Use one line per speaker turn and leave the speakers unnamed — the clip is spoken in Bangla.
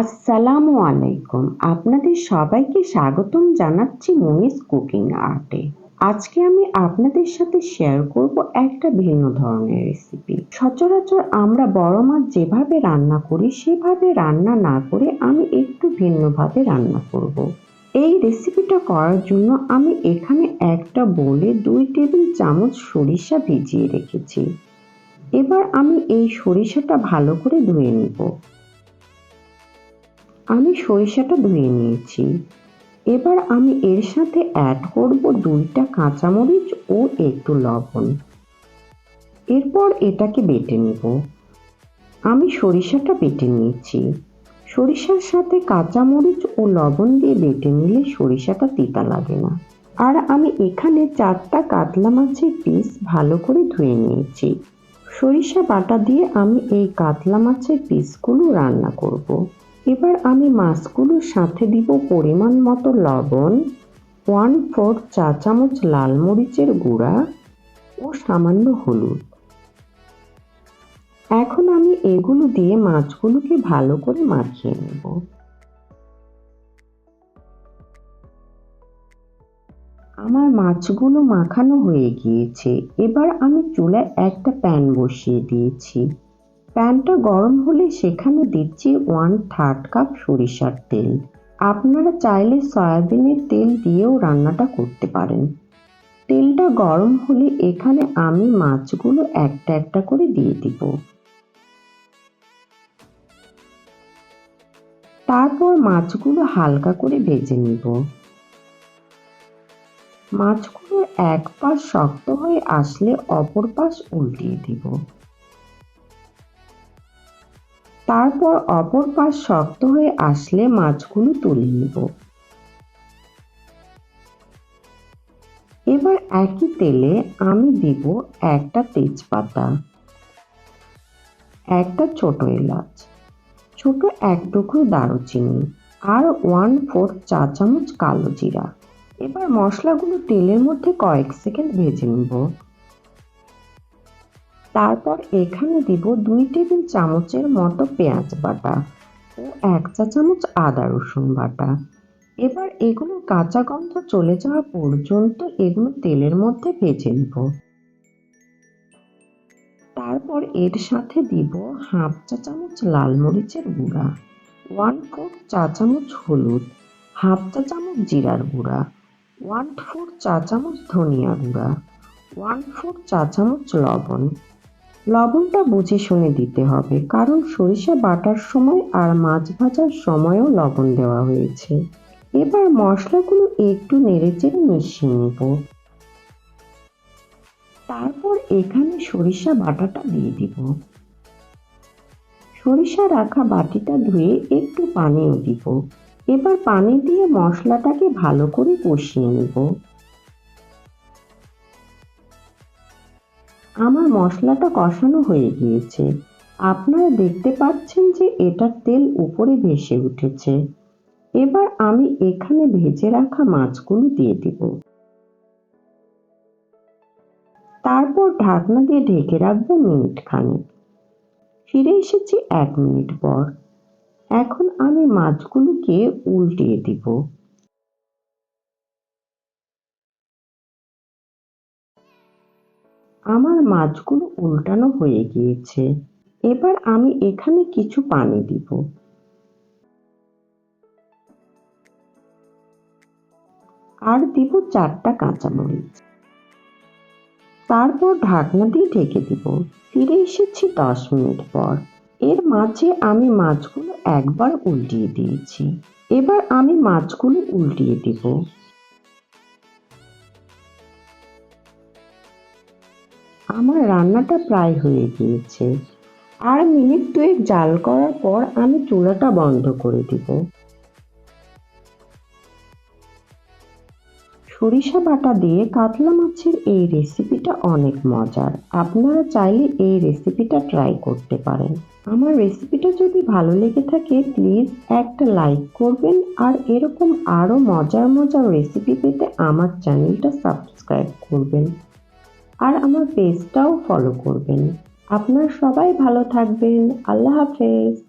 আসসালামু আলাইকুম। আপনাদের সবাইকে স্বাগতম জানাচ্ছি মনিস কুকিং আর্টে। আজকে আমি আপনাদের সাথে শেয়ার করব একটা ভিন্ন ধরনের রেসিপি সচরাচর আমরা বড় মাছ যেভাবে রান্না করি, সেভাবে রান্না না করে আমি একটু ভিন্নভাবে রান্না করব। এই রেসিপিটা করার জন্য আমি এখানে একটা বলে দুই টেবিল চামচ সরিষা ভিজিয়ে রেখেছি। এবার আমি এই সরিষাটা ভালো করে ধুয়ে নিব। আমি সরিষাটা ধুয়ে নিয়েছি। এবার আমি এর সাথে অ্যাড করব দুইটা কাঁচামরিচ ও একটু লবণ। এরপর এটাকে বেটে নেব। আমি সরিষাটা বেটে নিয়েছি। সরিষার সাথে কাঁচামরিচ ও লবণ দিয়ে বেটে নিলে সরিষাটা তিতা লাগে না। আর আমি এখানে চারটা কাতলা মাছের পিস ভালো করে ধুয়ে নিয়েছি। সরিষা বাটা দিয়ে আমি এই কাতলা মাছের পিসগুলো রান্না করব। এবার আমি মাছগুলোর সাথে দিব পরিমাণ মতো লবণ ওয়ান ফোর চা চামচ লাল মরিচের গুঁড়া ও সামান্য হলুদ। এখন আমি এগুলো দিয়ে মাছগুলোকে ভালো করে মাখিয়ে নেব। আমার মাছগুলো মাখানো হয়ে গিয়েছে। এবার আমি চুলায় একটা প্যান বসিয়ে দিয়েছি। প্যানটা গরম হলে সেখানে দিচ্ছি ওয়ান থার্ড কাপ সরিষার তেল। আপনারা চাইলে সয়াবিনের তেল দিয়েও রান্নাটা করতে পারেন। তেলটা গরম হলে এখানে আমি মাছগুলো একটা একটা করে দিয়ে দিব। তারপর মাছগুলো হালকা করে ভেজে নিব। মাছগুলো এক পাশ শক্ত হয়ে আসলে অপর পাশ উল্টিয়ে দিব। তারপর অপর পাশ শক্ত হয়ে আসলে মাছগুলো তুলে নিব। এবার একই তেলে আমি দিব একটা তেজপাতা, একটা ছোট এলাচ, ছোট এক টুকরো দারুচিনি আর ওয়ান ফোর চা চামচ কালো জিরা। এবার মশলাগুলো তেলের মধ্যে কয়েক সেকেন্ড ভেজে নেব। তারপর এখানে দিব দুই টেবিল চামচের মতো পেঁয়াজ বাটা ও এক চা চামচ আদা রসুন বাটা। এবার এগুলো কাঁচা গন্ধ চলে যাওয়া পর্যন্ত এগুলো তেলের মধ্যে ভেজে নেব। তারপর এর সাথে দিব হাফ চা চামচ লাল মরিচের গুঁড়া, ওয়ান ফোর চা চামচ হলুদ, হাফ চা চামচ জিরার গুঁড়া, ওয়ান ফোর চা চামচ ধনিয়া গুঁড়া, ওয়ান ফোর চা চামচ লবণ লবণটা বুঝে শুনে দিতে হবে। কারণ সরিষা বাটার সময় আর মাছ ভাজার সময়ও লবণ দেওয়া হয়েছে। এবার মশলাগুলো একটু নেড়েচেড়ে মিশিয়ে নেব। তারপর এখানে সরিষা বাটাটা দিয়ে দিব। সরিষা রাখা বাটিটা ধুয়ে একটু পানিও দিব। এবার পানি দিয়ে মশলাটাকে ভালো করে কষিয়ে নেব। আমার মশলাটা কষানো হয়ে গিয়েছে। আপনারা দেখতে পাচ্ছেন যে এটার তেল উপরে ভেসে উঠেছে। এবার আমি এখানে ভেজে রাখা মাছগুলো দিয়ে দিব। তারপর ঢাকনা দিয়ে ঢেকে রাখব মিনিট খানেক। ফিরে এসেছি এক মিনিট পর। এখন আমি মাছগুলোকে উল্টিয়ে দিব। আমার মাছগুলো উল্টানো হয়ে গিয়েছে। এবার আমি এখানে কিছু পানি দিব। আর দিব চারটা কাঁচামরিচ। তারপর ঢাকনা দিয়ে ঢেকে দিব। ফিরে এসেছি দশ মিনিট পর। এর মাঝে আমি মাছগুলো একবার উল্টিয়ে দিয়েছি। এবার আমি মাছগুলো উল্টিয়ে দিব। আমার রান্নাটা প্রায় হয়ে গিয়েছে। আর মিনিট দুয়েক জাল করার পর আমি চুলাটা বন্ধ করে দিব। সরিষা বাটা দিয়ে কাতলা মাছের এই রেসিপিটা অনেক মজার। আপনারা চাইলে এই রেসিপিটা ট্রাই করতে পারেন। আমার রেসিপিটা যদি ভালো লেগে থাকে, প্লিজ একটা লাইক করবেন আর এরকম আরও মজার মজার রেসিপি পেতে আমার চ্যানেলটা সাবস্ক্রাইব করবেন। আর আমার পেজটাও ফলো করবেন। আপনার সবাই ভালো থাকবেন। আল্লাহ হাফেজ।